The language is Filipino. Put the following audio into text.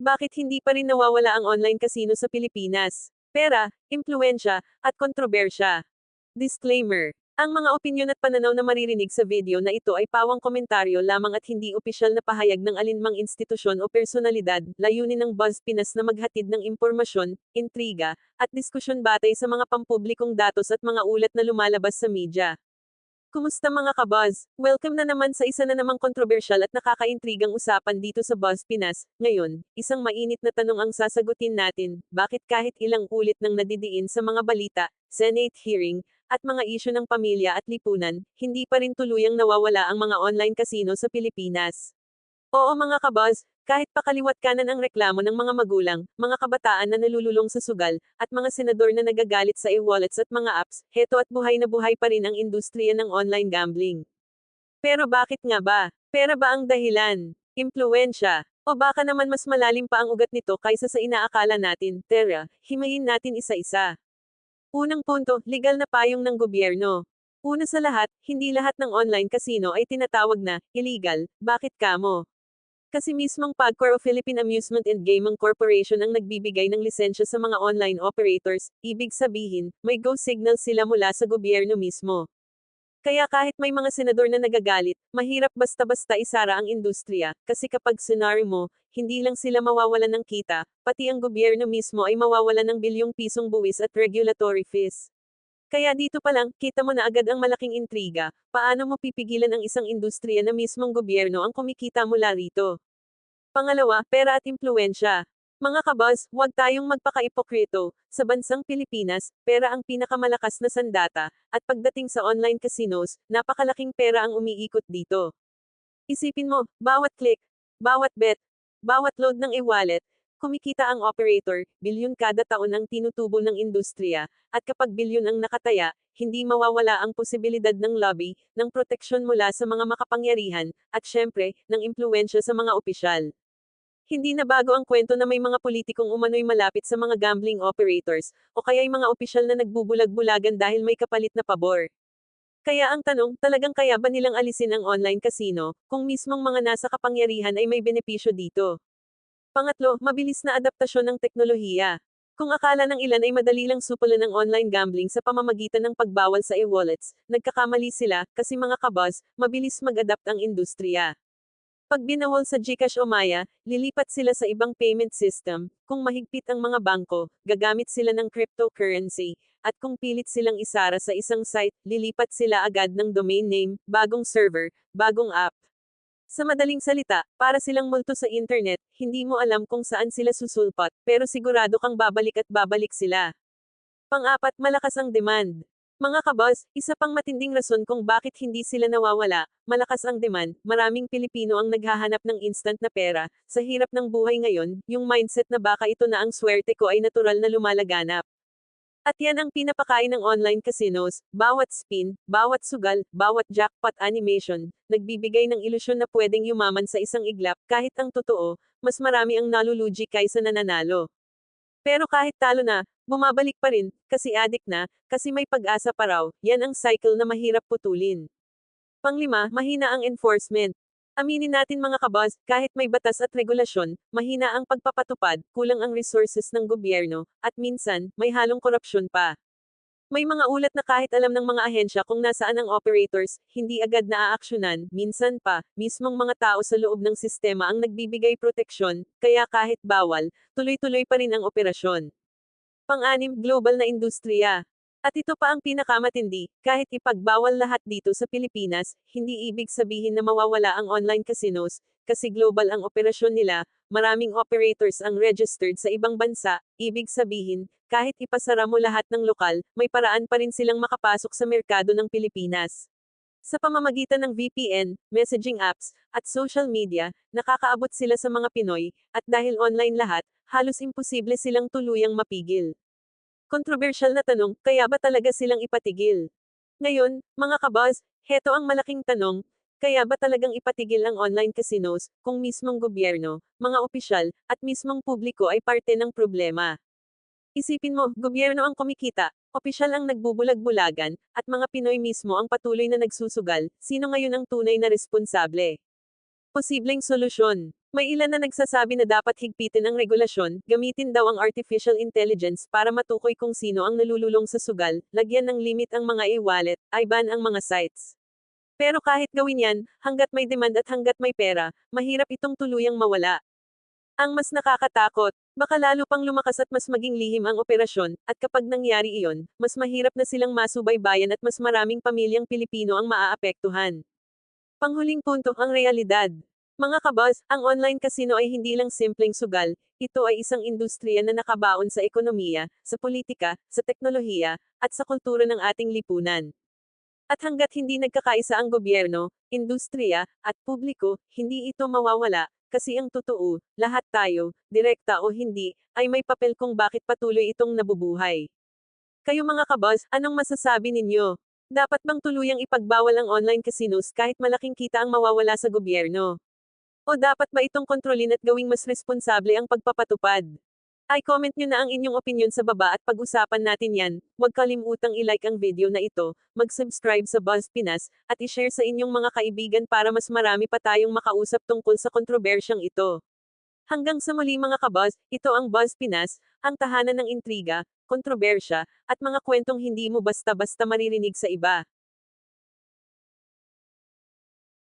bakit hindi pa rin nawawala ang online casino sa Pilipinas? Pera, impluensya, at kontrobersya. Disclaimer. Ang mga opinyon at pananaw na maririnig sa video na ito ay pawang komentaryo lamang at hindi opisyal na pahayag ng alinmang institusyon o personalidad, layunin ng Buzz Pinas na maghatid ng impormasyon, intriga, at diskusyon batay sa mga pampublikong datos at mga ulat na lumalabas sa media. Kumusta mga kabuzz? Welcome na naman sa isa na namang kontrobersyal at nakakaintrigang usapan dito sa Buzz Pinas. Ngayon, isang mainit na tanong ang sasagutin natin, bakit kahit ilang ulit nang nadidiin sa mga balita, Senate hearing, at mga isyu ng pamilya at lipunan, hindi pa rin tuluyang nawawala ang mga online casino sa Pilipinas. Oo mga kabuzz, kahit pakaliwat kanan ang reklamo ng mga magulang, mga kabataan na nalululong sa sugal, at mga senador na nagagalit sa e-wallets at mga apps, heto at buhay na buhay pa rin ang industriya ng online gambling. Pero bakit nga ba? Pera ba ang dahilan? Impluensya? O baka naman mas malalim pa ang ugat nito kaysa sa inaakala natin, Tera, himayin natin isa-isa. Unang punto, legal na payong ng gobyerno. Una sa lahat, hindi lahat ng online casino ay tinatawag na illegal. Bakit kamo? Kasi mismong PAGCOR o Philippine Amusement and Gaming Corporation ang nagbibigay ng lisensya sa mga online operators, ibig sabihin, may go signal sila mula sa gobyerno mismo. Kaya kahit may mga senador na nagagalit, mahirap basta-basta isara ang industriya, kasi kapag senary mo, hindi lang sila mawawalan ng kita, pati ang gobyerno mismo ay mawawalan ng bilyong pisong buwis at regulatory fees. Kaya dito pa lang, kita mo na agad ang malaking intriga, paano mo pipigilan ang isang industriya na mismong gobyerno ang kumikita mula rito. Pangalawa, pera at impluensya. Mga kabaz, huwag tayong magpaka-ipokrito. Sa bansang Pilipinas, pera ang pinakamalakas na sandata, at pagdating sa online casinos, napakalaking pera ang umiikot dito. Isipin mo, bawat click, bawat bet, bawat load ng e-wallet, kumikita ang operator, bilyon kada taon ang tinutubo ng industriya, at kapag bilyon ang nakataya, hindi mawawala ang posibilidad ng lobby, ng proteksyon mula sa mga makapangyarihan, at syempre, ng impluensya sa mga opisyal. Hindi na bago ang kwento na may mga politikong umano'y malapit sa mga gambling operators, o kaya'y mga opisyal na nagbubulag-bulagan dahil may kapalit na pabor. Kaya ang tanong, talagang kaya ba nilang alisin ang online casino, kung mismong mga nasa kapangyarihan ay may benepisyo dito? Pangatlo, mabilis na adaptasyon ng teknolohiya. Kung akala ng ilan ay madali lang supulan ng online gambling sa pamamagitan ng pagbawal sa e-wallets, nagkakamali sila, kasi mga kabaz, mabilis mag-adapt ang industriya. Pag binawal sa Gcash o Maya, lilipat sila sa ibang payment system. Kung mahigpit ang mga bangko, gagamit sila ng cryptocurrency. At kung pilit silang isara sa isang site, lilipat sila agad ng domain name, bagong server, bagong app. Sa madaling salita, para silang multo sa internet, hindi mo alam kung saan sila susulpot, pero sigurado kang babalik at babalik sila. Pang-apat, malakas ang demand. Mga kabos, isa pang matinding rason kung bakit hindi sila nawawala, malakas ang demand, maraming Pilipino ang naghahanap ng instant na pera, sa hirap ng buhay ngayon, yung mindset na baka ito na ang swerte ko ay natural na lumalaganap. At yan ang pinapakain ng online casinos, bawat spin, bawat sugal, bawat jackpot animation, nagbibigay ng ilusyon na pwedeng yumaman sa isang iglap, kahit ang totoo, mas marami ang nalulugi kaysa nananalo. Pero kahit talo na, bumabalik pa rin, kasi adik na, kasi may pag-asa pa raw, yan ang cycle na mahirap putulin. Panglima, mahina ang enforcement. Aminin natin mga kabaz, kahit may batas at regulasyon, mahina ang pagpapatupad, kulang ang resources ng gobyerno, at minsan, may halong korupsyon pa. May mga ulat na kahit alam ng mga ahensya kung nasaan ang operators, hindi agad naaaksyonan, minsan pa, mismong mga tao sa loob ng sistema ang nagbibigay proteksyon, kaya kahit bawal, tuloy-tuloy pa rin ang operasyon. Pang-anim, global na industriya. At ito pa ang pinakamatindi, kahit ipagbawal lahat dito sa Pilipinas, hindi ibig sabihin na mawawala ang online casinos, kasi global ang operasyon nila, maraming operators ang registered sa ibang bansa, ibig sabihin, kahit ipasara mo lahat ng lokal, may paraan pa rin silang makapasok sa merkado ng Pilipinas. Sa pamamagitan ng VPN, messaging apps, at social media, nakakaabot sila sa mga Pinoy, at dahil online lahat, halos imposible silang tuluyang mapigil. Kontrobersyal na tanong, kaya ba talaga silang ipatigil? Ngayon, mga kabaz, heto ang malaking tanong, kaya ba talagang ipatigil ang online casinos, kung mismong gobyerno, mga opisyal, at mismong publiko ay parte ng problema? Isipin mo, gobyerno ang kumikita, opisyal ang nagbubulag-bulagan, at mga Pinoy mismo ang patuloy na nagsusugal, sino ngayon ang tunay na responsable? Posibleng solusyon. May ilan na nagsasabi na dapat higpitin ang regulasyon, gamitin daw ang artificial intelligence para matukoy kung sino ang nalululong sa sugal, lagyan ng limit ang mga e-wallet, ay ban ang mga sites. Pero kahit gawin yan, hanggat may demand at hanggat may pera, mahirap itong tuluyang mawala. Ang mas nakakatakot, baka lalo pang lumakas at mas maging lihim ang operasyon, at kapag nangyari iyon, mas mahirap na silang masubaybayan at mas maraming pamilyang Pilipino ang maaapektuhan. Panghuling punto, ang realidad. Mga kabos, ang online casino ay hindi lang simpleng sugal, ito ay isang industriya na nakabaon sa ekonomiya, sa politika, sa teknolohiya, at sa kultura ng ating lipunan. At hanggat hindi nagkakaisa ang gobyerno, industriya, at publiko, hindi ito mawawala, kasi ang totoo, lahat tayo, direkta o hindi, ay may papel kung bakit patuloy itong nabubuhay. Kayo mga kabos, anong masasabi ninyo? Dapat bang tuluyang ipagbawal ang online casinos kahit malaking kita ang mawawala sa gobyerno? O dapat ba itong kontrolin at gawing mas responsable ang pagpapatupad? Ay comment nyo na ang inyong opinion sa baba at pag-usapan natin yan. Huwag kalimutang i-like ang video na ito, mag-subscribe sa Buzz Pinas, at i-share sa inyong mga kaibigan para mas marami pa tayong makausap tungkol sa kontrobersyang ito. Hanggang sa muli mga kabuzz, ito ang Buzz Pinas, ang tahanan ng intriga, kontrobersya, at mga kwentong hindi mo basta-basta maririnig sa iba.